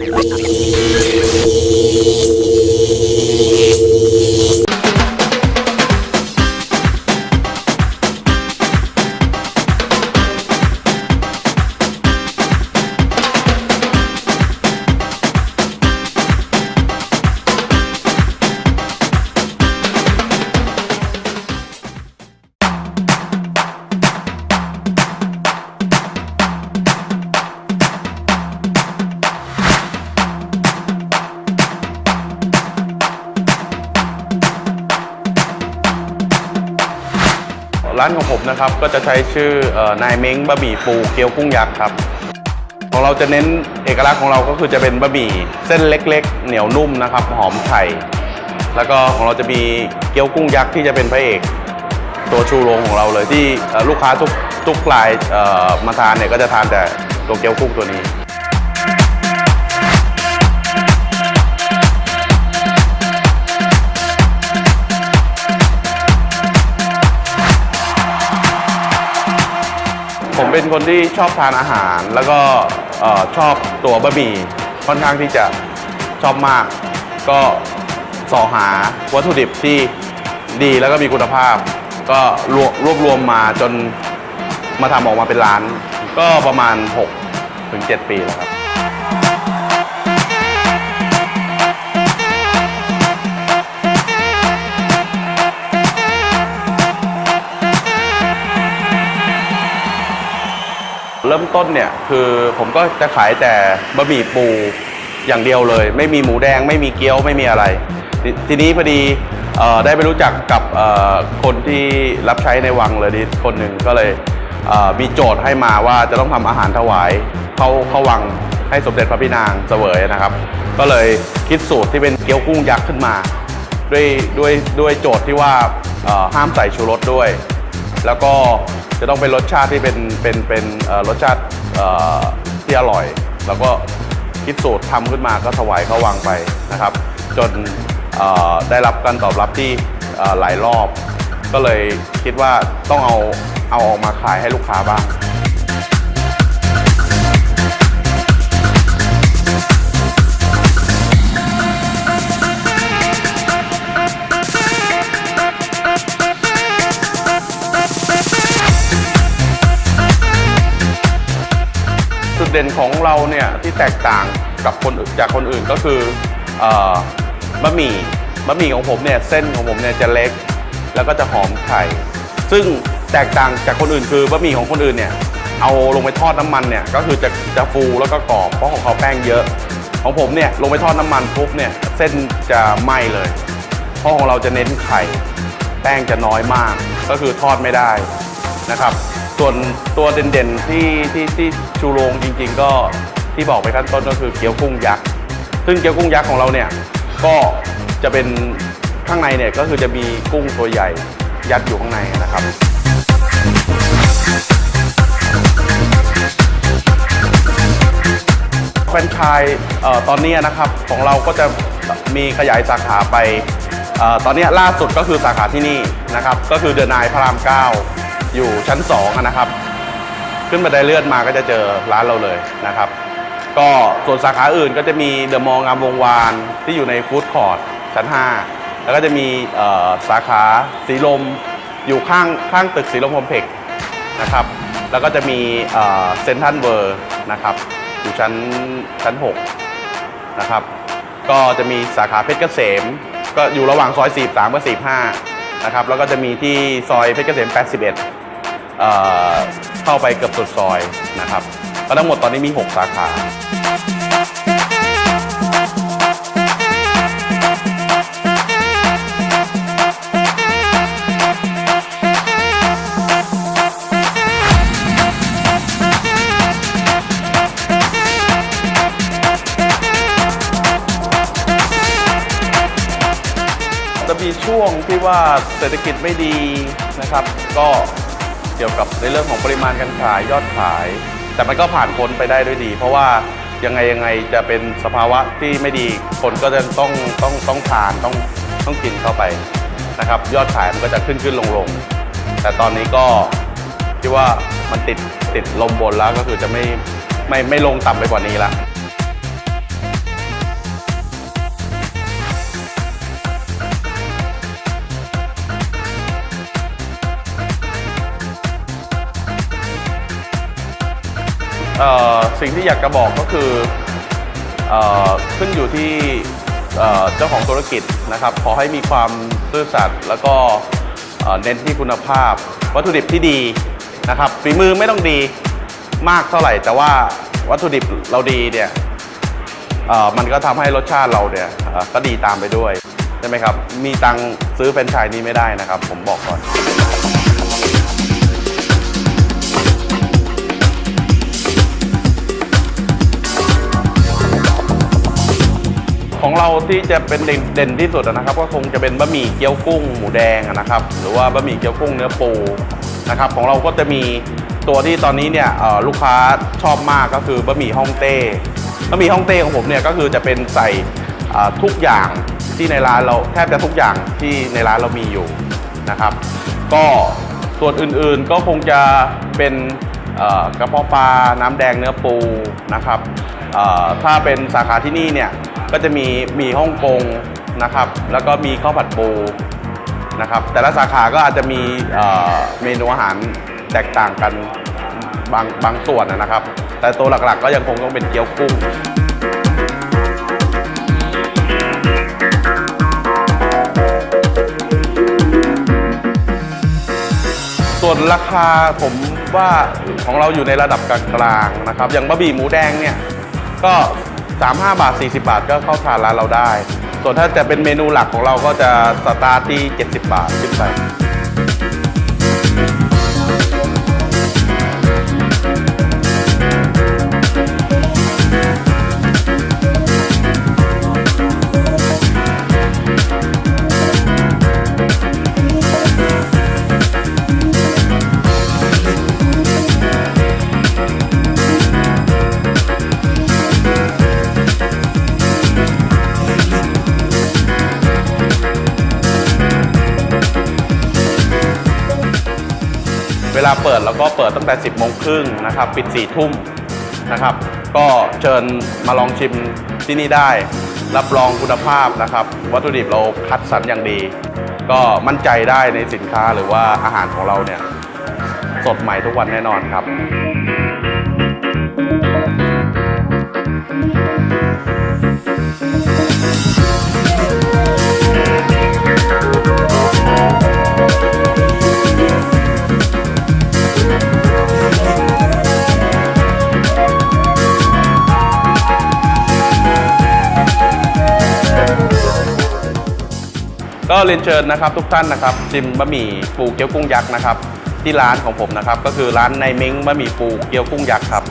Wait, wait, wait. ร้านของผมนะครับ ก็จะใช้ชื่อนายเม้งบะหมี่ปูเกี๊ยวกุ้งยักษ์ครับของเราจะเน้นเอกลักษณ์ของเราก็คือจะเป็นบะหมี่เส้นเล็ก ๆ เหนียวนุ่มนะครับ หอมไข่ แล้วก็ของเราจะมีเกี๊ยวกุ้งยักษ์ที่จะเป็นพระเอกตัวชูโรงของเราเลยที่ลูกค้าทุกทุกรายมาทานเนี่ยก็จะทานแต่ตัวเกี๊ยวกุ้งตัวนี้ ผมเป็นคนที่ชอบทานอาหาร แล้วก็ชอบตัวบะหมี่ค่อนข้างที่จะชอบมาก ก็สอหาวัตถุดิบที่ดีแล้วก็มีคุณภาพ ก็รวบรวบรวมมาจนมาทำออกมาเป็นร้าน ก็ประมาณ 6 ถึง 7 ปีแล้วครับ เริ่มต้นเนี่ยคือผมก็จะขายแต่บะหมี่ปูอย่างเดียวเลย ไม่มีหมูแดงไม่มีเกี๊ยวไม่มีอะไรททีนี้พอดีออได้ไปรู้จักกับคนที่รับใช้ในวังเลยนิคนหนึ่งก็เลยเมีโจทย์ให้มาว่าจะต้องทำอาหารถวายเข้าเข้าวังให้สมเด็จพระพี่นางเสวยนะครับ ก็เลยคิดสูตรที่เป็นเกี๊ยวกุ้งยักษ์ขึ้นมา ด้วยด้วยด้วยโจทย์ที่ว่าห้ามใส่ชูรสด้วย แล้วก็ จะต้องเป็นรสชาติที่เป็นเป็นเป็นรสชาติที่อร่อย แล้วก็คิดสูตรทำขึ้นมาก็ถวายเขาวางไปนะครับ จนได้รับการตอบรับที่หลายรอบ ก็เลยคิดว่าต้องเอาเอาออกมาขายให้ลูกค้าบ้าง ด่นของเราเนี่ยที่แตกต่างกับคนจากคนอื่นก็คือเอ่อบะหมี่บะหมี่ของผมเนี่ยเส้นของผมเนี่ยจะเล็ก แล้วก็จะหอมไข่ ซึ่งแตกต่างจากคนอื่นคือบะหมี่ของคนอื่นเนี่ยเอาลงไปทอดน้ำมันเนี่ยก็คือจะจะฟูแล้วก็กรอบเพราะของเขาแป้งเยอะ ของผมเนี่ยลงไปทอดน้ำมันปุ๊บเนี่ยเส้นจะไหม้เลย เพราะของเราจะเน้นไข่ แป้งจะน้อยมาก ก็คือทอดไม่ได้นะครับ ส่วนตัวเด่นๆที่ที่ที่ชูโรงจริง ๆ ก็ที่บอกไปขั้นต้นก็คือเกี๊ยวกุ้งยักษ์ซึ่งเกี๊ยวกุ้งยักษ์ของเราเนี่ยก็จะเป็นข้างในเนี่ยก็คือจะมีกุ้งตัวใหญ่ยัดอยู่ข้างในนะครับแฟรนไชส์เอ่อตอนนี้นะครับของเราก็จะมีขยายสาขาไปออตอนนี้ล่าสุดก็คือสาขาที่นี่นะครับ ก็คือเดนายพระราม9 อยู่ชั้น2อะนะครับ ขึ้นบันไดเลื่อนมาก็จะเจอร้านเราเลยนะครับ ก็ส่วนสาขาอื่นก็จะมีเดอะมองงามวงวานที่อยู่ในฟู้ดคอร์ทชั้น 5 แล้วก็จะมีสาขาสีลมอยู่ข้างข้างตึกสีลมคอมเพล็กซ์นะครับ แล้วก็จะมีเซนทันเวอร์นะครับ อยู่ชั้นชั้น 6 นะครับ ก็จะมีสาขาเพชรเกษม ก็อยู่ระหว่างซอย 43 กับ 45 นะครับ แล้วก็จะมีที่ซอยเพชรเกษม 81 เอ่อเข้าไปเกือบสุดซอยนะครับก็ทั้งหมดตอนนี้มี 6 สาขา จะมีช่วงที่ว่าเศรษฐกิจไม่ดีนะครับ ก็ เกี่ยวกับในเรื่องของปริมาณการขายยอดขาย แต่มันก็ผ่านพ้นไปได้ด้วยดี เพราะว่ายังไงยังไงจะเป็นสภาวะที่ไม่ดีคนก็จะต้องต้องต้องทานต้องต้องกินเข้าไปนะครับ ยอดขายมันก็จะขึ้นขึ้นลงลงแต่ตอนนี้ก็คิดว่ามันติดติดลมบนแล้วก็คือจะไม่ไม่ไม่ลงต่ำไปกว่านี้ละ สิ่งที่อยากจะบอกก็คืออขึ้นอยู่ที่เจ้าของธุรกิจนะครับ ขอให้มีความซื่อสัตย์แล้วก็เน้นที่คุณภาพ วัตถุดิบที่ดีนะครับฝีมือไม่ต้องดีมากเท่าไหร่ แต่ว่าวัตถุดิบเราดีเนี่ยมันก็ทำให้รสชาติเราเนี่ยก็ดีตามไปด้วยใช่ไหมครับ มีตังซื้อแฟรนไชส์นี้ไม่ได้นะครับ ผมบอกก่อน ที่จะเป็นเด่นที่สุดนะครับ ก็คงจะเป็นบะหมี่เกี๊ยวกุ้งหมูแดงนะครับ หรือว่าบะหมี่เกี๊ยวกุ้งเนื้อปูนะครับ ของเราก็จะมีตัวที่ตอนนี้เนี่ยลูกค้าชอบมากก็คือบะหมี่ฮ่องเต้บะหมี่ฮ่องเต้ของผมเนี่ยก็คือจะเป็นใส่ทุกอย่างที่ในร้านเราแทบจะทุกอย่างที่ในร้านเรามีอยู่นะครับ ก็ส่วนอื่นๆก็คงจะเป็นกระเพาะปลาน้ำแดงเนื้อปูนะครับถ้าเป็นสาขาที่นี่เนี่ย ก็จะมีหมีฮ่องกงนะครับ แล้วก็มีข้าวผัดปูนะครับ แต่ละสาขาก็อาจจะมีเอ่อเมนูอาหารแตกต่างกันบางบางส่วนนะครับ แต่ตัวหลักๆ ก็ยังคงต้องเป็นเกี๊ยวกุ้งส่วนราคาผมว่าของเราอยู่ในระดับกลางๆนะครับ อย่างบะหมี่หมูแดงเนี่ยก็ 35 บาท 40 บาทก็เข้าทานร้านเราได้ ส่วนถ้าจะเป็นเมนูหลักของเราก็จะสตาร์ทที่ 70 บาทขึ้นไป วลาเปิดเราก็เปิดตั้งแต่ 10โมงครึ่งนะครับ ปิด4ทุ่มนะครับ ก็เชิญมาลองชิมที่นี่ได้ รับรองคุณภาพนะครับ วัตถุดิบเราคัดสรรอย่างดี ก็มั่นใจได้ในสินค้าหรือว่าอาหารของเราเนี่ยสดใหม่ทุกวันแน่นอนครับ เรียนเชิญนะครับทุกท่านนะครับชิมบะหมี่ปูเกี๊ยวกุ้งยักษ์นะครับที่ร้านของผมนะครับก็คือร้านในเม้งบะหมี่ปูเกี๊ยวกุ้งยักษ์ครับ